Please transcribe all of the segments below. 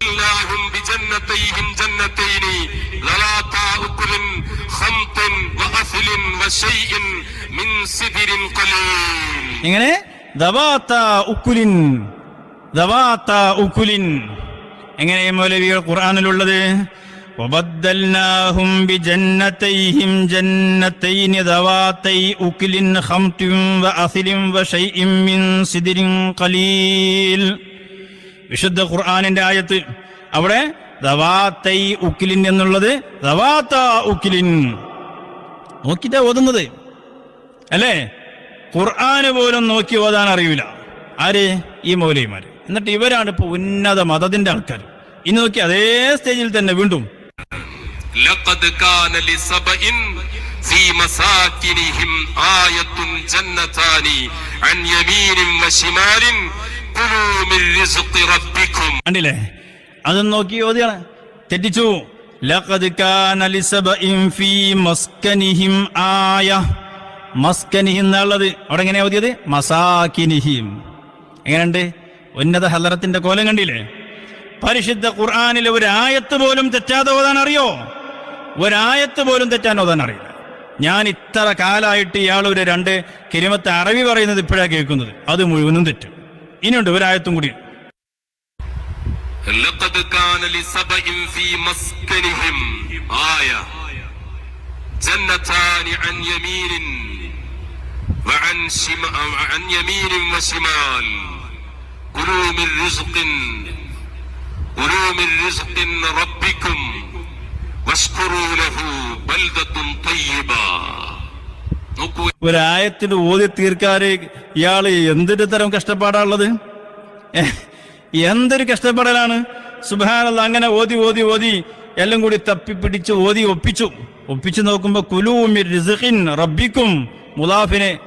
وبدلناهم بجنتيهم جنتين ذواتا أكل خمط وأثل وشيء من سدر قليل എങ്ങനെ ദവാത്ത ഉക്കുലിൻ ദവാത്ത ഉക്കുലിൻ എങ്ങനെ മൗലവികൾ ഖുർആനിലുള്ളത് وبدلناهم بجنتيهم جنتين ذواتي أكل خمط وأثل وشيء من سدر قليل വിശുദ്ധ ഖുർആാനിന്റെ ആയത്ത് അവിടെ ദവാത്തൈ ഉക്കിലിൻ എന്നുള്ളത് ദവാത്ത ഉക്കിലിൻ നോക്കിട്ടാ ഓതുന്നത് അല്ലേ ഖുർആന് പോലും നോക്കി ഓതാൻ അറിയില്ല ആര് ഈ മൗലൈമാര് എന്നിട്ട് ഇവരാണ് ഇപ്പൊ ഉന്നത മതത്തിന്റെ ആൾക്കാർ ഇനി നോക്കി അതേ സ്റ്റേജിൽ തന്നെ വീണ്ടും لقد كان لسبإ في مساكنهم آية جنتان عن يمين وشمال കണ്ടില്ലേ? അതും നോക്കി ഓതിയാണ് തെറ്റിച്ചു. കാന ഫീ മസ്കനിഹിം ആയ. മസ്കനിഹിം അവിടെ എങ്ങനെ എങ്ങനെയുണ്ട്? ഉന്നത ഹലറത്തിന്റെ കോലം കണ്ടില്ലേ? പരിശുദ്ധ ഖുർആാനിൽ ഒരായത്ത് പോലും തെറ്റാതെ ഓതാൻ അറിയോ? ഒരായത്ത് പോലും തെറ്റാൻ ഓതാൻ അറിയില്ല. ഞാൻ ഇത്ര കാലായിട്ട് ഇയാൾ ഒരു രണ്ട് കിരിമത്തെ അറബി പറയുന്നത് ഇപ്പോഴാണ് കേൾക്കുന്നത്. അത് മുഴുവനും തെറ്റും. ഇനിയുണ്ട് ഒരായത്തും കൂടി لقد كان لسبإ في مسكنهم آية جنتان عن يمين وعن شمال عن يمين وشمال كلوا من رزق كلوا من رزق ربكم واشكروا له بلدة طيبة നോക്കൂ ഒരായത്തിന് ഓതി തീർക്കാറ് ഇയാൾ എന്തൊരു തരം കഷ്ടപ്പാടാണുള്ളത്? എന്തൊരു കഷ്ടപ്പെടലാണ്? സുബാനല്ല അങ്ങനെ ഓതി ഓതി ഓതി എല്ലാം കൂടി തപ്പി തപ്പിപ്പിടിച്ച് ഓതി ഒപ്പിച്ചു. ഒപ്പിച്ചു നോക്കുമ്പോ കുലൂമിൻ റിസിഖിൻ റബ്ബിക്കും മുലാഫിനെ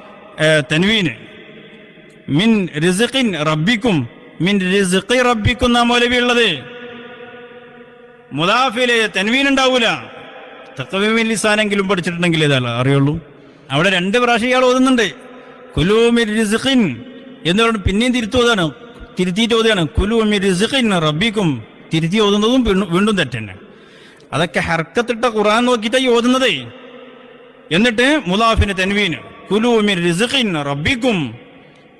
തൻവീന്. മിൻ റിസഖിൻ റബ്ബിക്കും മിൻ റിസഖി റബ്ബിക്കും നാം മൗലവി ഉള്ളത് മുലാഫിലെ തൻവീൻ ഉണ്ടാവൂല. തക്കവീൻ ലിസാനെങ്കിലും പഠിച്ചിട്ടുണ്ടെങ്കിൽ ഇതല്ല അറിയുള്ളൂ. അവിടെ രണ്ട് പ്രാവശ്യം ഇയാൾ ഓതുന്നുണ്ട്. കുലൂമി റിസിഖിൻ എന്ന് പറഞ്ഞു പിന്നെയും തിരുത്തി ഓതാണ് തിരുത്തിയിട്ട് ഓതുകയാണ്. കുലൂമി റിസിഖിൻ റബ്ബിക്കും തിരുത്തി ഓതുന്നതും വീണ്ടും- തെറ്റന്നെ. അതൊക്കെ ഹർക്കത്തിട്ട ഖുറാൻ നോക്കിയിട്ടാണ് ഓതുന്നത്. എന്നിട്ട് മുലാഫിന് തെൻവീന് കുലൂമി റിസിഖിൻ റബ്ബിക്കും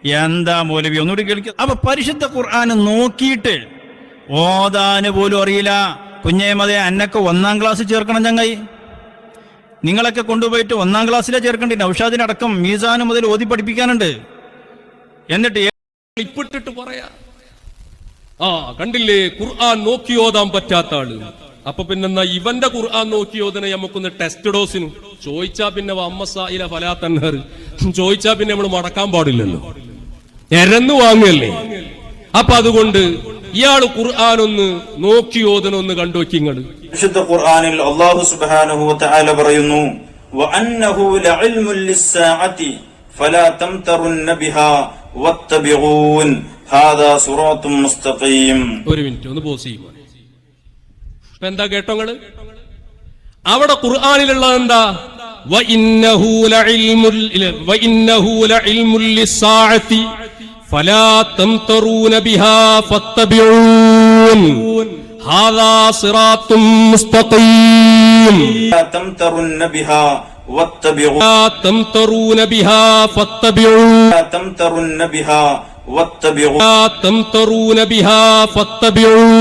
എന്താ മൗലവി ഒന്നുകൂടി കേൾക്കുക അപ്പൊ പരിശുദ്ധ ഖുർആൻ നോക്കിയിട്ട് ഓതാന് പോലും അറിയില്ല. കുഞ്ഞേ മതേ അന്നൊക്കെ ഒന്നാം ക്ലാസ് ചേർക്കണം ചങ്ങായി. നിങ്ങളൊക്കെ കൊണ്ടുപോയിട്ട് ഒന്നാം ക്ലാസ്സിലെ ചേർക്കേണ്ടി നൌഷാദിനടക്കം മീസാന് മുതൽ ഓതി പഠിപ്പിക്കാനുണ്ട്. എന്നിട്ട് ഇപ്പിട്ടിട്ട് പറയാ. ആ കണ്ടില്ലേ? ഖുർആൻ നോക്കി ഓതാൻ പറ്റാത്ത ആൾ. അപ്പൊ പിന്നെന്നാ ഇവന്റെ ഖുർആൻ നോക്കി ഓതനെ നമുക്കൊന്ന് ടെസ്റ്റ് ഡോസിന്. ചോദിച്ചാ പിന്നെ അമ്മസായില ഫലാത്തന്നർ തന്നർ ചോദിച്ചാ പിന്നെ നമ്മൾ മടക്കാൻ പാടില്ലല്ലോ. എരന്ന് വാങ്ങല്ലേ? അപ്പൊ അതുകൊണ്ട് ഇയാള് ഖുർആൻ ഒന്ന് നോക്കി ഓതനൊന്ന് കണ്ടുവെക്കി ഇങ്ങള് വിശുദ്ധ ഖുർആനിൽ അല്ലാഹു സുബ്ഹാനഹു വതആല പറയുന്നു വഅന്നഹു ലഇൽമുൻ ലിസ്സാഅതി ഫലാ തംതറുന്ന ബിഹാ വത്തബിഊൻ ഹാദാ സിറാത്തും മുസ്തഖീം ഒരു മിനിറ്റ് ഒന്ന് പോസ് ചെയ്യുമോ ഇപ്പൊ എന്താ കേട്ടോ നിങ്ങള് അവിടെ ഖുർആാനിലുള്ളത് എന്താ وَإِنَّهُ لَعِلْمٌ ل- وَإِنَّهُ لَعِلْمٌ لِلسَّاعَةِ فَلَا تَمْتَرُونَ بِهَا فَاتَّبِعُونِ. هَذَا صِرَاطٌ مُسْتَقِيمٌ. فلا تمترن بها واتبعون. لا تمترون بها فاتبعون. لا تمترن بها واتبعون. لا تمترون بها فاتبعون.